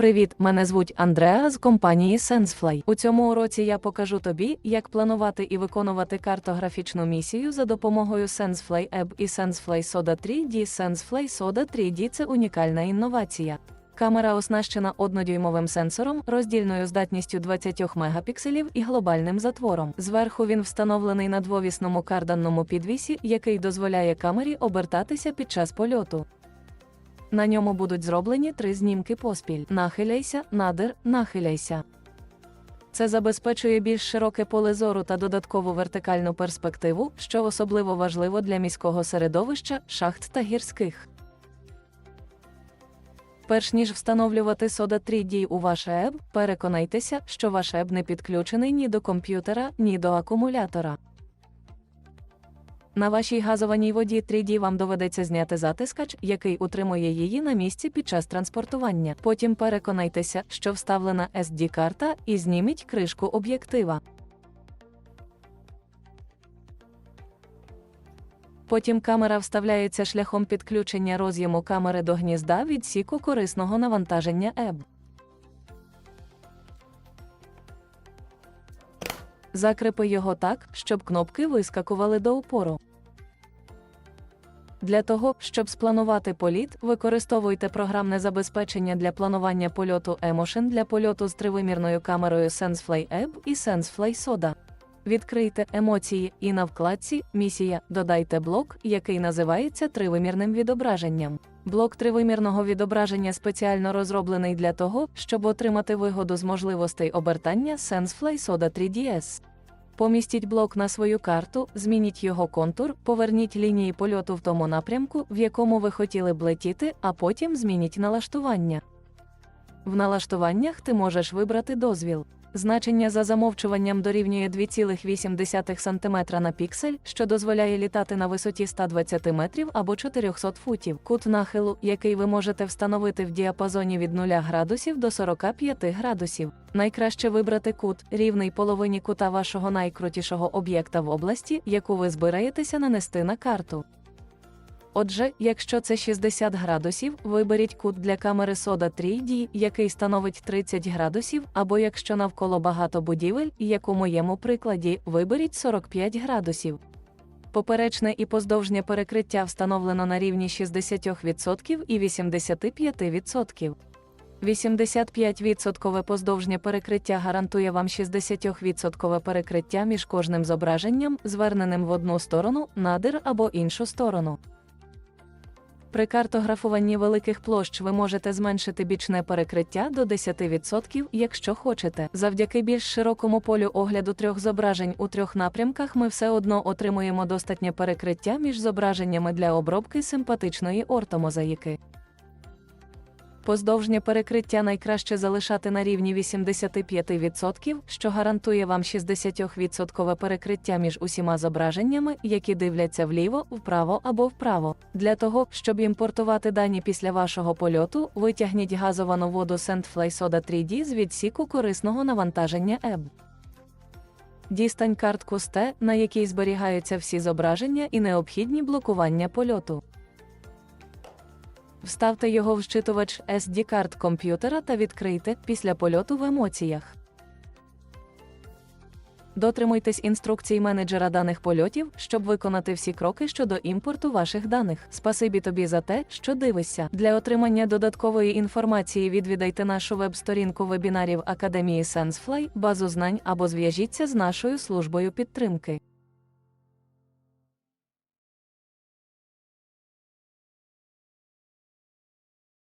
Привіт, мене звуть Андреа з компанії SenseFly. У цьому уроці я покажу тобі, як планувати і виконувати картографічну місію за допомогою SenseFly App і SenseFly Soda 3D. SenseFly Soda 3D – це унікальна інновація. Камера оснащена однодюймовим сенсором, роздільною здатністю 20 мегапікселів і глобальним затвором. Зверху він встановлений на двовісному карданному підвісі, який дозволяє камері обертатися під час польоту. На ньому будуть зроблені три знімки поспіль: нахиляйся, надир, нахиляйся. Це забезпечує більш широке поле зору та додаткову вертикальну перспективу, що особливо важливо для міського середовища, шахт та гірських. Перш ніж встановлювати Soda 3D у ваш ЕБ, переконайтеся, що ваш ЕБ не підключений ні до комп'ютера, ні до акумулятора. На вашій газованій воді 3D вам доведеться зняти затискач, який утримує її на місці під час транспортування. Потім переконайтеся, що вставлена SD-карта, і зніміть кришку об'єктива. Потім камера вставляється шляхом підключення роз'єму камери до гнізда відсіку корисного навантаження ЕБ. Закріпи його так, щоб кнопки вискакували до упору. Для того, щоб спланувати політ, використовуйте програмне забезпечення для планування польоту Emotion для польоту з тривимірною камерою SenseFly App і SenseFly Soda. Відкрийте емоції і на вкладці Місія додайте блок, який називається тривимірним відображенням. Блок тривимірного відображення спеціально розроблений для того, щоб отримати вигоду з можливостей обертання SenseFly Soda 3DS. Помістіть блок на свою карту, змініть його контур, поверніть лінії польоту в тому напрямку, в якому ви хотіли б летіти, а потім змініть налаштування. В налаштуваннях ти можеш вибрати дозвіл. Значення за замовчуванням дорівнює 2,8 см на піксель, що дозволяє літати на висоті 120 метрів або 400 футів. Кут нахилу, який ви можете встановити в діапазоні від 0 градусів до 45 градусів. Найкраще вибрати кут, рівний половині кута вашого найкрутішого об'єкта в області, яку ви збираєтеся нанести на карту. Отже, якщо це 60 градусів, виберіть кут для камери Soda 3D, який становить 30 градусів, або якщо навколо багато будівель, як у моєму прикладі, виберіть 45 градусів. Поперечне і поздовжнє перекриття встановлено на рівні 60% і 85%. 85% поздовжнє перекриття гарантує вам 60% перекриття між кожним зображенням, зверненим в одну сторону, надир або іншу сторону. При картографуванні великих площ ви можете зменшити бічне перекриття до 10%, якщо хочете. Завдяки більш широкому полю огляду трьох зображень у трьох напрямках ми все одно отримуємо достатнє перекриття між зображеннями для обробки симпатичної ортомозаїки. Поздовжнє перекриття найкраще залишати на рівні 85%, що гарантує вам 60% перекриття між усіма зображеннями, які дивляться вліво, вправо або вправо. Для того, щоб імпортувати дані після вашого польоту, витягніть газовану воду SendFly Soda 3D з відсіку корисного навантаження ЕБ. Дістань картку ST, на якій зберігаються всі зображення і необхідні блокування польоту. Вставте його в щитувач SD-карт комп'ютера та відкрийте після польоту в емоціях. Дотримуйтесь інструкцій менеджера даних польотів, щоб виконати всі кроки щодо імпорту ваших даних. Спасибі тобі за те, що дивишся. Для отримання додаткової інформації відвідайте нашу веб-сторінку вебінарів Академії SenseFly, базу знань або зв'яжіться з нашою службою підтримки.